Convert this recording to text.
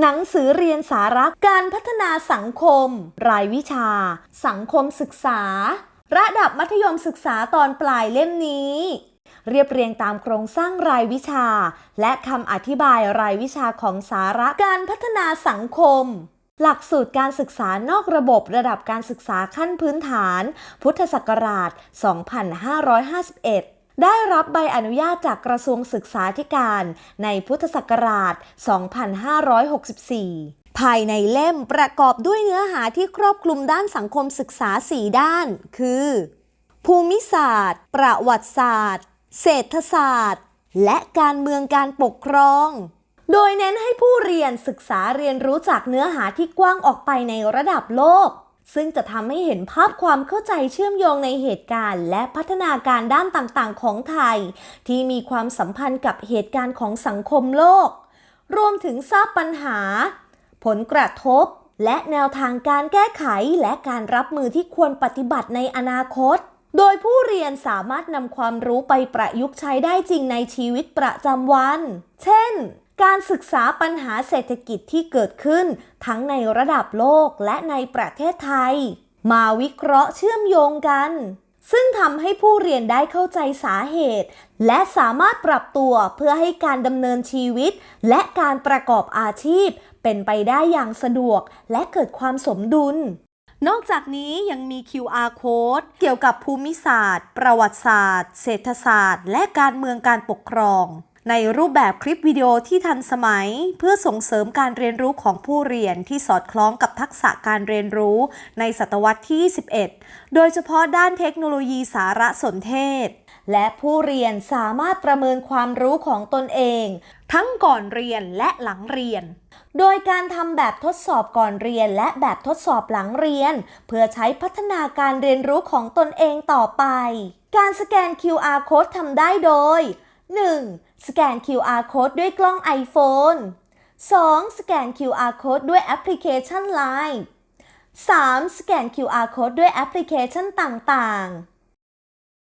หนังสือเรียนสาระการพัฒนาสังคม รายวิชา สังคมศึกษา ระดับมัธยมศึกษาตอนปลายเล่มนี้ เรียบเรียงตามโครงสร้างรายวิชา และคำอธิบายรายวิชาของสาระการพัฒนาสังคมหลักสูตรการศึกษานอกระบบระดับการศึกษาขั้นพื้นฐาน พุทธศักราช 2551 ได้รับใบอนุญาตจากกระทรวงศึกษาธิการในพุทธศักราช 2564ภายในเล่มประกอบด้วยเนื้อหาที่ครอบคลุมด้านสังคมศึกษา 4 ด้าน คือ ภูมิศาสตร์ ประวัติศาสตร์ เศรษฐศาสตร์ และการเมืองการปกครอง โดยเน้นให้ผู้เรียนศึกษาเรียนรู้จากเนื้อหาที่กว้างออกไปในระดับโลก ซึ่งจะทำให้เห็นภาพความเข้าใจเชื่อมโยงในเหตุการณ์ และพัฒนาการด้านต่างๆ ของไทย ที่มีความสัมพันธ์กับเหตุการณ์ของสังคมโลก รวมถึงทราบปัญหา ผลกระทบ และแนวทางการแก้ไขและการรับมือที่ควรปฏิบัติในอนาคต โดยผู้เรียนสามารถนำความรู้ไปประยุกต์ใช้ได้จริงในชีวิตประจำวัน เช่น การศึกษาปัญหาเศรษฐกิจที่เกิดขึ้น ทั้งในระดับโลกและในประเทศไทย มาวิเคราะห์เชื่อมโยงกัน ซึ่งทำให้ผู้เรียนได้เข้าใจสาเหตุ และสามารถปรับตัวเพื่อให้การดำเนินชีวิต และการประกอบอาชีพ เป็นไปได้อย่างสะดวก และเกิดความสมดุลนอกจากนี้ยังมี QR code เกี่ยวกับภูมิศาสตร์ ประวัติศาสตร์ เศรษฐศาสตร์ และการเมืองการปกครอง ในรูปแบบคลิปวิดีโอที่ทันสมัย เพื่อส่งเสริมการเรียนรู้ของผู้เรียนที่สอดคล้องกับทักษะการเรียนรู้ในศตวรรษที่21โดยเฉพาะด้านเทคโนโลยีสารสนเทศ และผู้เรียนสามารถประเมินความรู้ของตนเอง ทั้งก่อนเรียนและหลังเรียน โดยการทำแบบทดสอบก่อนเรียนและแบบทดสอบหลังเรียน เพื่อใช้พัฒนาการเรียนรู้ของตนเองต่อไป การสแกน QR code ทำได้โดย 1. สแกน QR code ด้วยกล้อง iPhone 2. สแกน QR code ด้วยแอปพลิเคชัน Line 3. สแกน QR code ด้วยแอปพลิเคชันต่างๆ